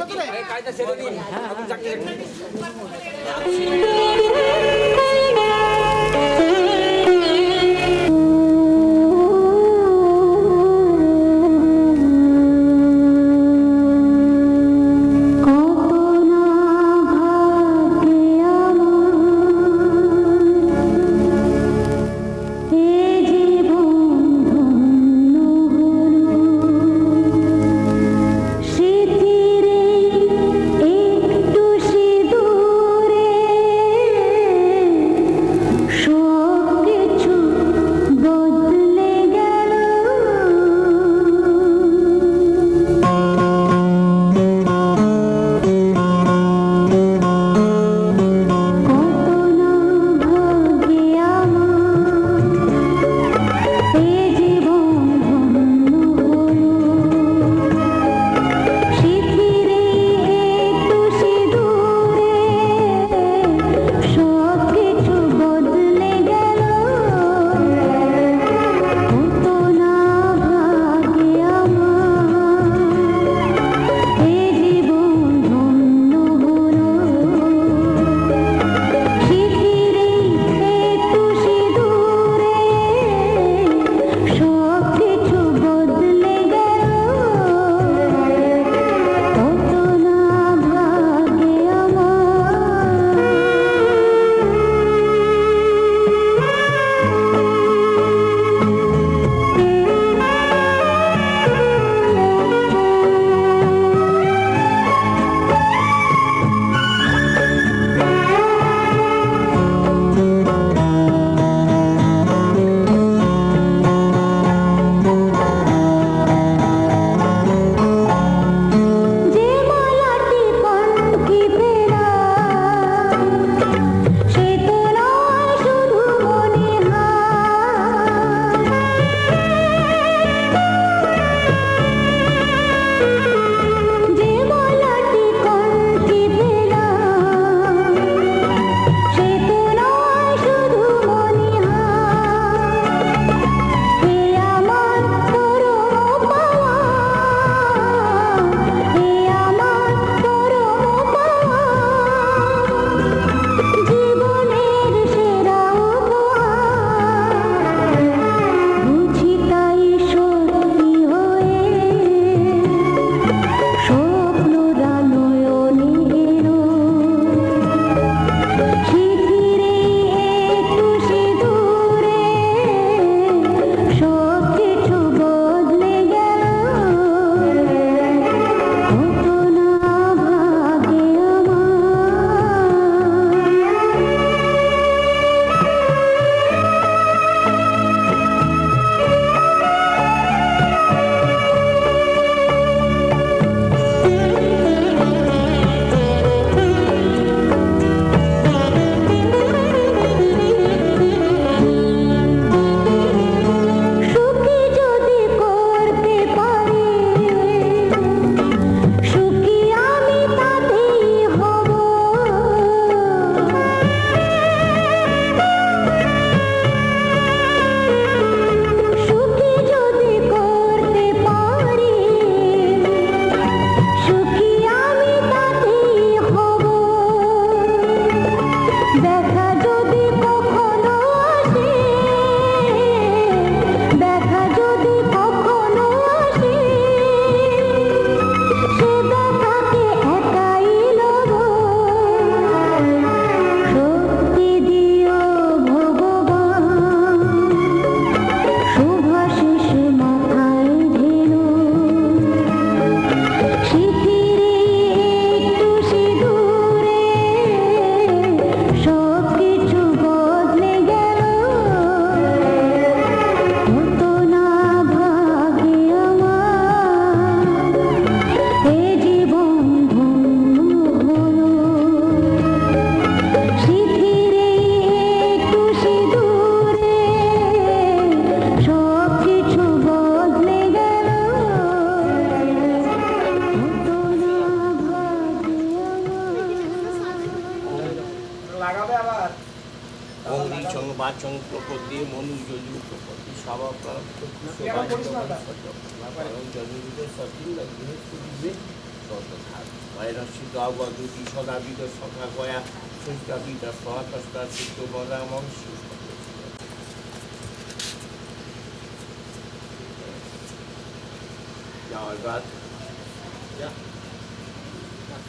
ভেতরে না তা। জন্মবিদ সচিন বৃহস্পতি তত থাক মায়েরস্য গাওয়া দুটি সদাবিদ সখা গয়া সস্তাবিদা সহাতস্তা চিত্ত বদামং যাওয়ার বাদ। বাজারে বাড়ি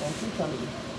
ইতিহারিকে বাবাকে তুই কি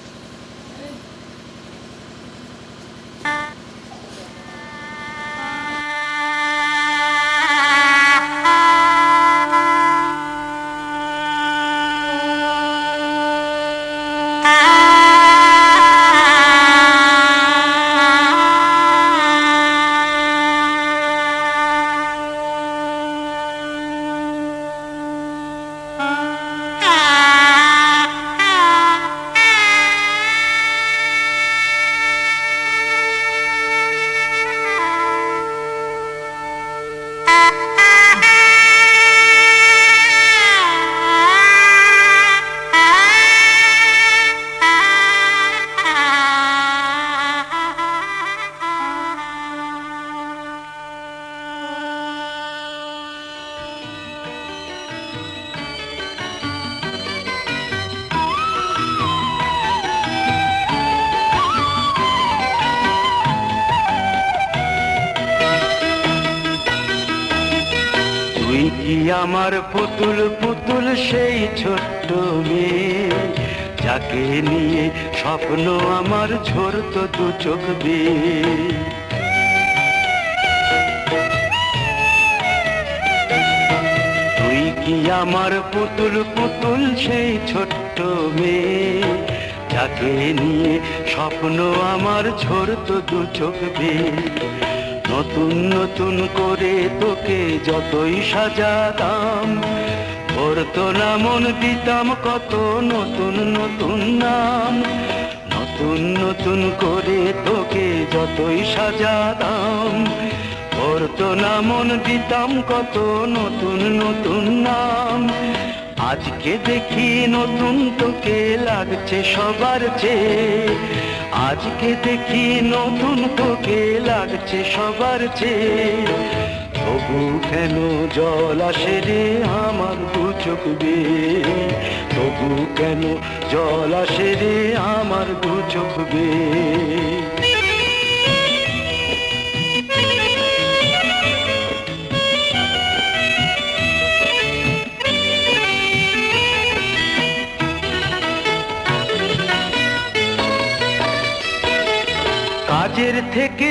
আমার পুতুল পুতুল সেই ছোট্ট মেয়ে। যাকে নিয়ে স্বপ্ন আমার ঝরত দু চোখ বেয়ে। তুই কি আমার পুতুল পুতুল সেই ছোট্ট মেয়ে? যাকে নিয়ে স্বপ্ন আমার ঝরত দু চোখ বেয়ে। নতুন নতুন করে তোকে যতই সাজাতাম ভরতো না মন দিতাম কত নতুন নতুন নাম। নতুন নতুন করে তোকে যতই সাজাতাম ভরতো না মন দিতাম কত নতুন নতুন নাম। আজকে দেখি নতুন তোকে লাগছে সবার চেয়ে। আজকে দেখি নতুন তোকে লাগছে সবার চেয়ে। তবু কেন জল আসে রে আমার দু চোখ তবু কেন জল আসে রে আমার দু চোখ কাজের থেকে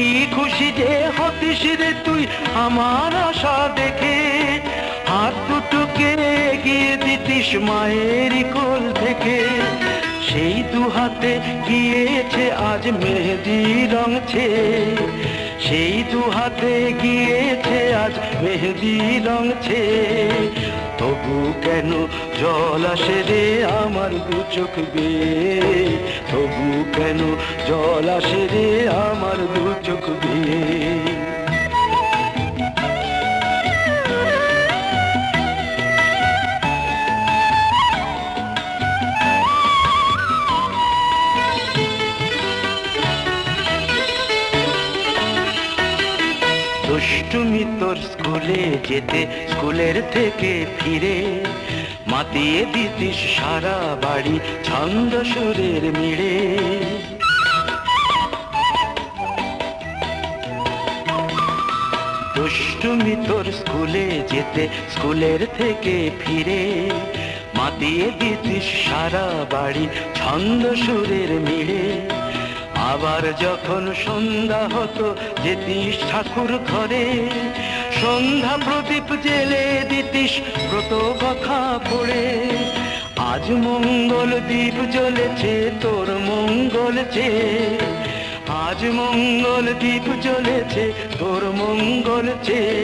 কি খুশি যে হতিস রে তুই আমার আশা দেখে? হাত দুটোকে এগিয়ে দিতিস মায়ের কোল থেকে। সেই দু হাতে গিয়েছে আজ মেহেদি রংছে সেই দু হাতে আজ মেহেদি রংছে তবু কেন জল আসে রে আমার দু চোখ বেয়ে তবু কেন জল আসে রে আমার দু চোখ তোর স্কুলে যেতে, স্কুলের থেকে ফিরে। মাতিয়ে দিতিস সারা বাড়ি ছন্দ সুরের মিড়ে। দুষ্টুমি তোর স্কুলে যেতে, স্কুলের থেকে ফিরে। মাতিয়ে দিতিস সারা বাড়ি ছন্দ সুরের মিলে আবার যখন সন্ধ্যা হতো, যেতিস ঠাকুর ঘরে সন্ধ্যা প্রদীপ জেলে দিতিস, ব্রত কথা পড়ে। আজ মঙ্গল দ্বীপ জ্বলেছে, তোর মঙ্গল চেয়ে আজ মঙ্গল দ্বীপ জ্বলেছে, তোর মঙ্গল চেয়ে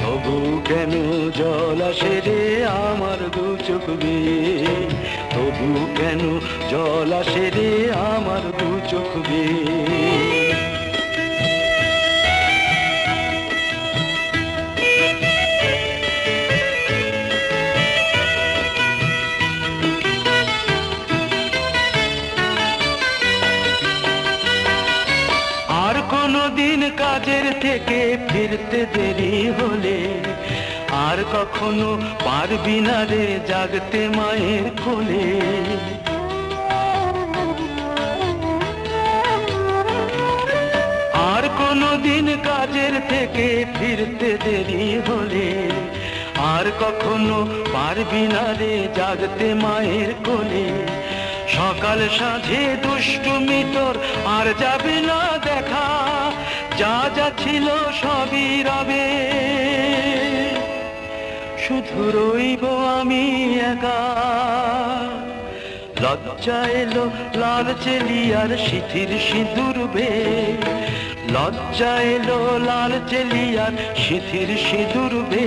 তবু কেন জল আসে রে আমার দু চোখ তবু কেন জল আসে রে আমার দু চোখ থেকে ফিরতে দেরি হলে আর কখনো পারবি না রে জাগতে মায়ের কোলে। আর কোনো দিন কাজের থেকে ফিরতে দেরি হলে আর কখনো পারবি না রে জাগতে মায়ের কোলে। সকাল সাঁঝে দুষ্টুমি তোর আর যাবে না দেখা। যা যা ছিল সবই রবে। শুধু রইব আমি একা। লজ্জা এলো লাল চেলিয়ার সিথির সিঁদুর বে লজ্জা এলো লাল চেলিয়ার সিথির সিঁদুর বে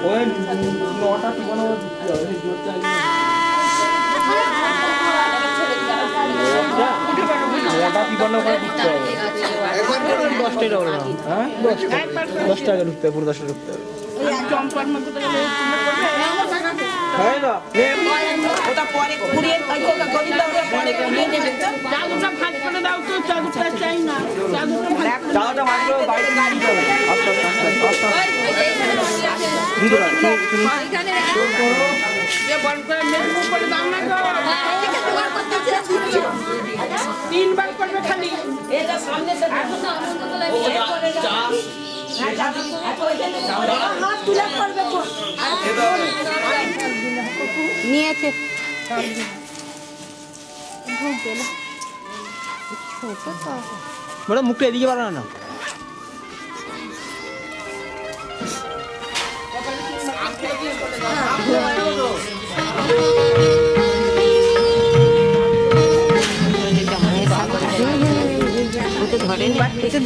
ওই নটা জীবন নটা ঢুকতে হবে দশ টাকা করে হ্যাঁ দশ টাকা ঢুকতে পুরো দশ টাকা ঢুকতে হবে ওটা পরে কুড়িয়ে ওটা পরে কুড়িয়ে দেবে দাও তো চাদরটা চাই না চাদরটা মাত্র বাইরে নিয়ে যাবে আস্তে আস্তে আস্তে আস্তে দিদি ভাই, তুমি- তুমি যে বন্ধ করে মেঘ করে দাও না গো তিনবার করবে খালি এটা সামনে তো হাত তুলে করবে তো নিয়েছে। ম্যাডাম মুখটা এদিকে বাড়ানো না। ধরে খোঁজে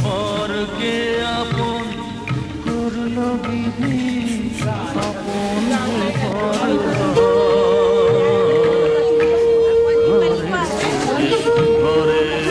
পরকে আপন করল বিধি আপন ঘরের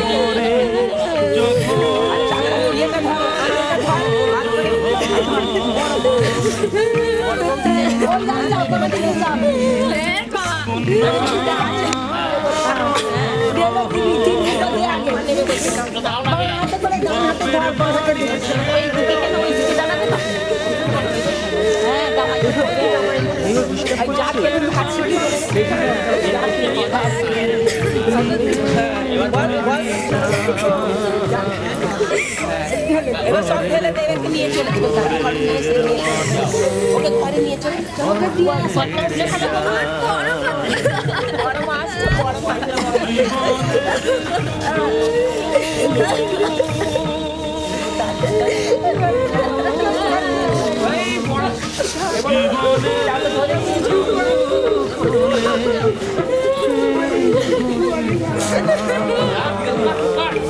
করে যখন এবার সব ফেলে দেবে একটু নিয়ে চলে যাবে ঘরে নিয়ে এসে ওকে ঘরে নিয়ে চলে। চলো দিয়ে আসো যেখানে বড় মাছ বড় মাছ কাকু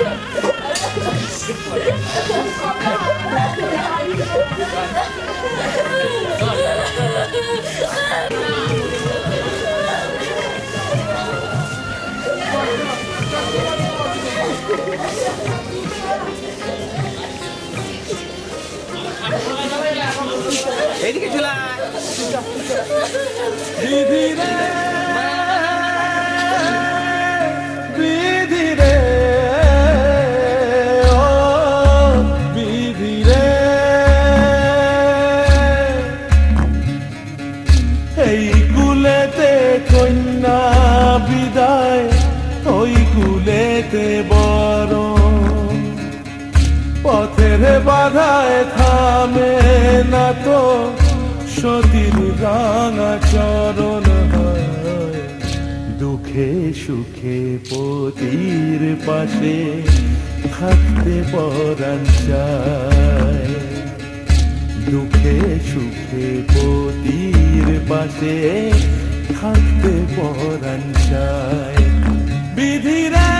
কেন এইদিকে চলে সতীর রাঙা চরণ দুঃখে সুখে পতির পাশে থাকতে পরাণ দুঃখে সুখে পতির পাশে থাকতে পরাণ চায়। বিধিরে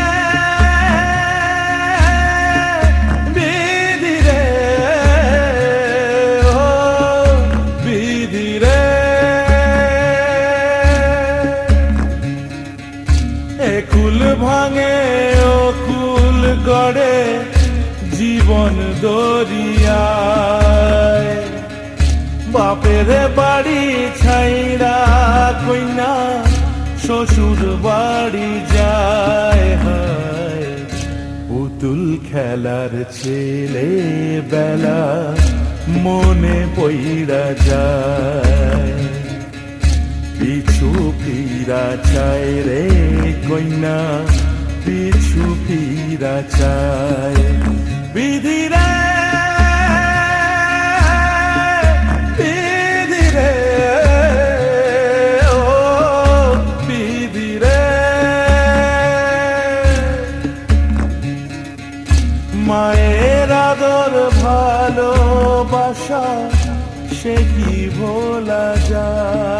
কুল জীবন দরিয়ায়। বাপের বাড়ি ছাইরা কইনা, শ্বশুর বাড়ি যায় হায়। পুতুল খেলার ছেলে বেলা মনে পইরা যায়। পিছু ফিরা চায় রে কইনা পিছু ফিরা চায়। বিধিরে। মায়ের আদর ভালোবাসা সে কি ভোলা যায়?